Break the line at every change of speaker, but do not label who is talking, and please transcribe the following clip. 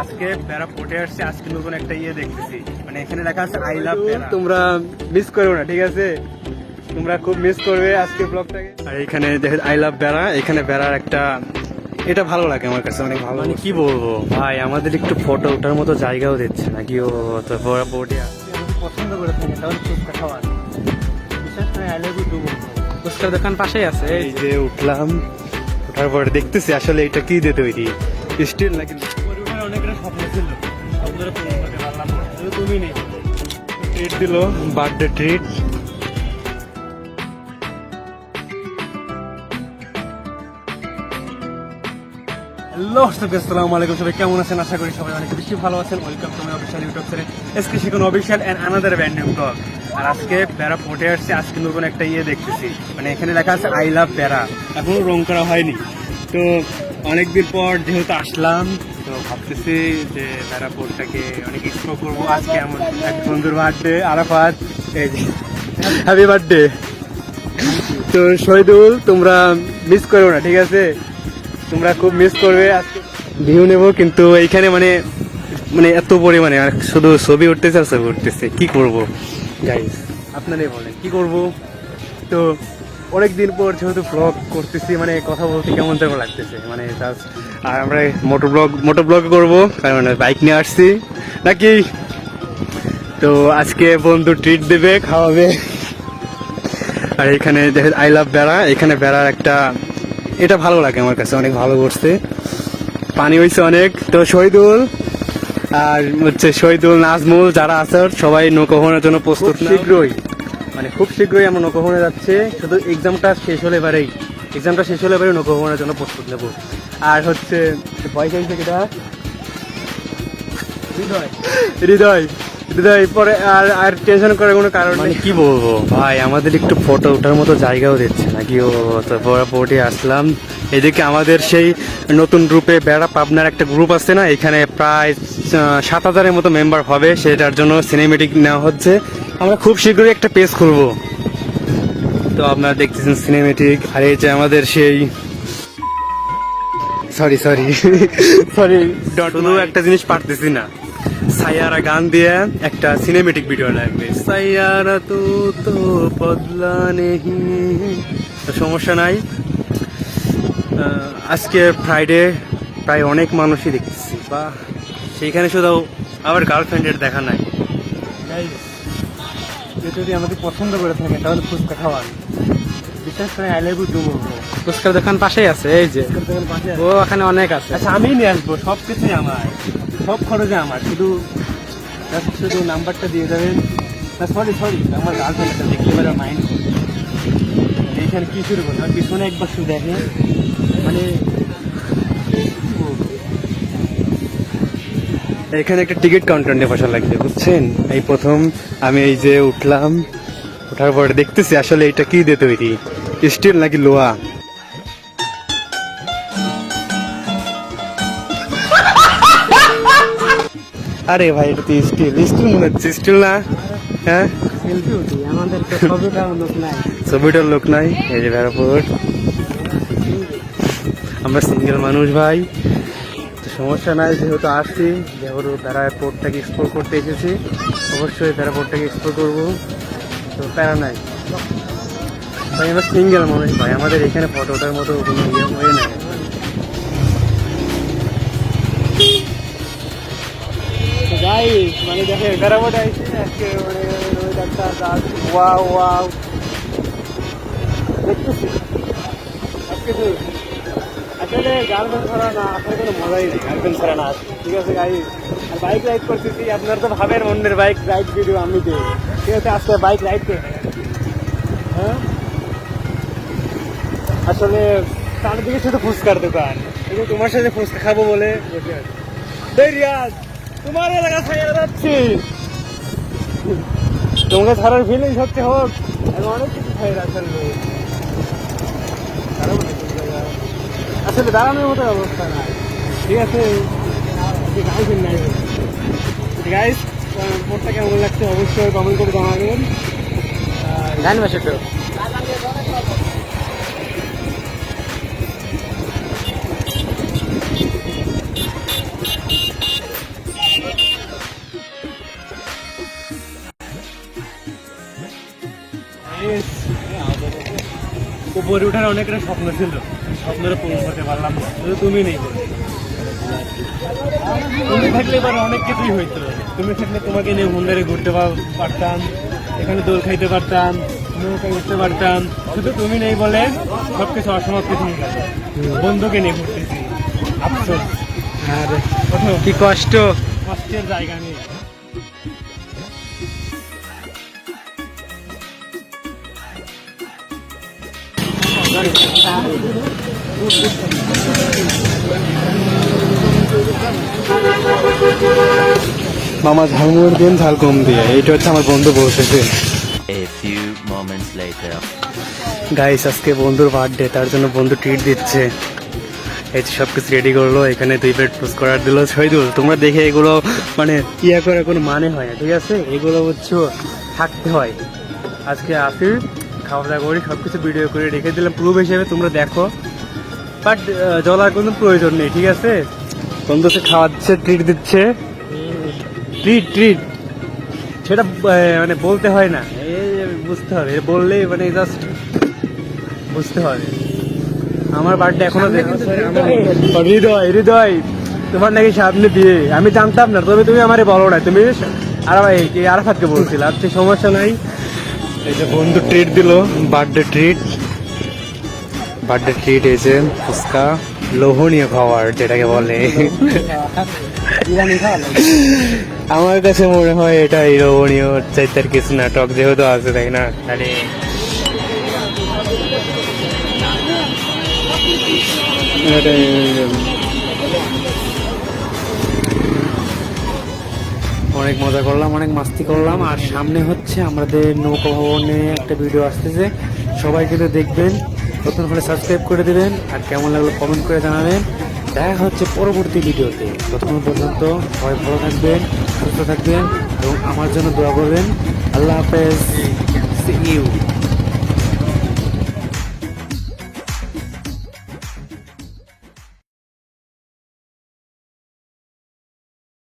আজকে প্যারা পটে আসছে আজকে নতুন একটা ইয়ে দেখতেছি। মানে এখানে লেখা আছে আই লাভ
তোমরা মিস করো না ঠিক আছে? তোমরা খুব মিস করবে আজকে ব্লগটাকে
আর এখানে দেখে আই লাভ বেড়া এখানে বেড়ার একটা এটা ভালো লাগে আমার কাছে অনেক ভালো মানে কি বলব? ভাই আমাদের একটু ফটো ওঠার মতো জায়গাও দিচ্ছে নাকি ও তো বোর্ডে
পছন্দ করে থাকে তাহলে ফুচকা খাওয়ার। বিশেষ করে আই লাভ ইউ
ফুচকার দোকান পাশেই আছে এই যে। উঠলাম ওঠার পরে দেখতেছি আসলে এটা কি দিয়ে তৈরি স্টিল নাকি তুমি নেই ট্রিট দিল বার্থডে ট্রিট হ্যালো আসসালামু আলাইকুম সবাই কেমন আছেন? আশা করি সবাই অনেক বেশি ভালো আছেন। Welcome to my official YouTube channel SK Shikhan official and another band blog আর আজকে প্যারা পটে আসছে, আজকে নতুন একটা ইয়ে দেখতেছি। মানে এখানে লেখা আছে আই লাভ প্যারা এখনও রং করা হয়নি। তো অনেকদিন পর যেহেতু আসলাম তো ভাবতেছি যে প্যারা পোর্টটাকে অনেক এক্সপ্লোর করব। আজকে এমন এক বন্ধুর বার্থডে আরাফাত। হ্যাপি বার্থডে
তো শহীদুল, তোমরা মিস করো না, ঠিক আছে? তোমরা খুব মিস করবে। আজকে
ভিউ নেব, কিন্তু এইখানে মানে মানে এত পরিমাণে, আর শুধু ছবি উঠতেছে আর ছবি উঠতেছে। কি করব? গাইস আপনারাই বলেন, কি করব?
তো অনেক দিন পর যেহেতু ব্লগ করতেছি মানে কথা বলতে কেমন যেন লাগতেছে। মানে just
আর আমরা মোটর ব্লগ মোটর ব্লগ করব কারণ বাইক নিয়ে আসছি। নাকি? তো আজকে বন্ধু ট্রিট দেবে খাওয়াবে। আর এখানে আই লাভ বেড়া এখানে বেড়ার একটা এটা ভালো লাগে আমার কাছে অনেক ভালো করছে পানি হয়েছে অনেক। তো শহীদুল আর হচ্ছে শহীদুল নাজমুল যারা আছে সবাই নৌকোভনের জন্য প্রস্তুত
শীঘ্রই। মানে খুব শীঘ্রই আমরা নৌকভবনে যাচ্ছে। শুধু এক্সামটা শেষ হলে এবারেই। এক্সামটা শেষ হলে এবারে নৌকভবনের জন্য প্রস্তুত নেব। আর হচ্ছে ভয় চাইছে কিটা হৃদয়। হৃদয়। হৃদয় পরে আর আর টেনশন করার কোনো কারণ
মানে
নেই।
কি বলব? ভাই আমাদের একটু ফটো ওঠার মতো জায়গাও দিচ্ছে নাকি ও তারপর পরে আসলাম। এদিকে আমাদের সেই নতুন গ্রুপে বেড়া পাবনার একটা গ্রুপ আছে না এখানে প্রায় সাত হাজারের মতো মেম্বার হবে। সেটার জন্য সিনেমেটিক নেওয়া হচ্ছে। আমরা খুব শীঘ্রই একটা পেজ খুলবো। তো আপনারা দেখতেছেন সিনেমেটিক আর এই যে আমাদের সেই সরি সরি সরি শুধু একটা জিনিস পারতেছি না। সাইয়ারা গান দিয়ে একটা সিনেমেটিক ভিডিও লাগবে। সাইয়ারা তো তো বদলা নেহি। তো সমস্যা নাই। আজকে ফ্রাইডে প্রায় অনেক মানুষই দেখতেছি। বা সেইখানে শুধু আবার গার্লফ্রেন্ডের দেখা নাই।
যদি আমাদের পছন্দ করে থাকে তাহলে ফুচকা খাওয়ান বিশেষ করে আই লাভ ইউ
ফুচকার দোকান পাশেই আছে এই যে। ও এখানে অনেক আছে।
আচ্ছা আমি নিয়ে আসব সব কিছুই আমার। সব খরচে আমার শুধু শুধু নাম্বারটা দিয়ে দেবেন। না সরি সরি আমার দেখলে এবার মাইন্ড এইখানে কি শুরু করব? আর পিছনে একবার শুধু দেখে। মানে
এখানে একটা টিকিট কাউন্টার নিয়ে বসা লাগবে বুঝছেন? এই প্রথম আমি এই যে উঠলাম ওঠার পরে দেখতেছি আসলে এটা কি দিয়ে তৈরি? স্টিল নাকি লোহা? আরে ভাই এটা তো স্টিল। স্টিল মনে হচ্ছে স্টিল না? হ্যাঁ? ছবিটার লোক নাই? এই যে ভেড়াপুর আমরা সিঙ্গেল মানুষ ভাই।
সমস্যা নাই যেহেতু আসছি যেহেতু তারা পোর্টটাকে এক্সপ্লোর করতে এসেছি অবশ্যই তারা পোর্টটাকে এক্সপ্লোর করব। তো প্যারা নাই। ভাই, আমরা সিঙ্গেল মানুষ ভাই, আমাদের এখানে ফটো ওঠার মতো কোনো ইয়ে হয়ে নাই। যাই মানে দেখে বেড়াবো যাইছি আজকে মানে ওয়েদারটা ওয়াও ওয়াও দেখতেছি। আজকে তো আসলে গার্লফ্রেন্ড ছাড়া না, আসলে কোনো মজাই নেই গার্লফ্রেন্ড ছাড়া না। ঠিক আছে, গাই। আর বাইক রাইড করতেছি, আপনারা তো ভাবেন অন্যের বাইক রাইড ভিডিও আমি দিই। ঠিক আছে, আজকে বাইক রাইড করে হ্যাঁ? আসলে চারদিকে শুধু ফুচকার দোকান। কিন্তু তোমার সাথে ফুচকা খাব বলে বসে আছি। রিয়াজ, তোমার এলাকা ছাড়া যাচ্ছি। তোমাকে ছাড়ার ফিলিংস হচ্ছে হোক, আমি অনেক কিছু খাই আসলে আসলে দাঁড়ানোর মতো অবস্থা না। ঠিক আছে? গাইস মোটটা কেমন লাগছে অবশ্যই কমেন্ট করে জানাবেন। বাসে
উপরে ওঠার অনেক একটা স্বপ্ন ছিল। স্বপ্নটা পূরণ করতে পারলাম না। শুধু তুমি নেই তুমি থাকলে এবার অনেক কিছুই হইতো। তুমি থাকলে তোমাকে নিয়ে মন্দিরে ঘুরতে পারতাম এখানে দোল খাইতে পারতাম নৌকা উঠতে পারতাম। শুধু তুমি নেই বলে সব কিছু অসমাপ্ত গেল। বন্ধুকে নিয়ে ঘুরতেছি। আফসোস।
আর কি কষ্ট।
কষ্টের জায়গা নেই
মামা ঝালমুড় দিন ঝাল কম দিয়ে এটা হচ্ছে আমার বন্ধু বলতেছে.
গাইস আজকে বন্ধুর বার্থডে তার জন্য বন্ধু ট্রিট দিচ্ছে। এই সব কিছু রেডি করল এখানে দুই প্লেট ফুস করার দিল শহীদুল। তোমরা দেখে এগুলো মানে ইয়া করার কোনো মানে হয় না ঠিক আছে? এগুলো হচ্ছে থাকতে হয়। আজকে আসি খাওয়া দাওয়া করি সব কিছু ভিডিও করে রেখে দিলাম। প্রুফ হিসেবে তোমরা দেখো। বাট জলার কোনো প্রয়োজন নেই ঠিক আছে? বন্ধু সে খাওয়াচ্ছে ট্রিট দিচ্ছে। ট্রিট ট্রিট সেটা মানে বলতে হয় না। এই বুঝতে হবে। এ বললেই মানে জাস্ট বুঝতে হবে। আমার বার্থডে এখনও হৃদয় হৃদয়। তোমার নাকি সামনে বিয়ে। আমি জানতাম না তবে তুমি আমারে বলো না। তুমি আর কি আরাফাতকে বলছিল আজকে সমস্যা নাই। এই যে বন্ধু ট্রিট দিল বার্থডে ট্রিট বার্থডে ট্রিট যে ফুচকা লোভনীয় খাবার যেটাকে বলে। আমার কাছে মনে হয় এটা এই লোভনীয় চাইতার কিছু নাটক যেহেতু আছে তাই না? আরে। অনেক মজা করলাম, অনেক মাস্তি করলাম। আর সামনে হচ্ছে আমাদের নৌকা ভবনে একটা ভিডিও আসতেছে। সবাই কিন্তু দেখবেন, নতুন হলে সাবস্ক্রাইব করে দেবেন। আর কেমন লাগল কমেন্ট করে জানাবেন। দেখা হচ্ছে পরবর্তী ভিডিওতে ততক্ষণ পর্যন্ত সবাই ভালো থাকবেন, সুস্থ থাকবেন এবং আমার জন্য দোয়া করবেন। আল্লাহ হাফেজ। ইউ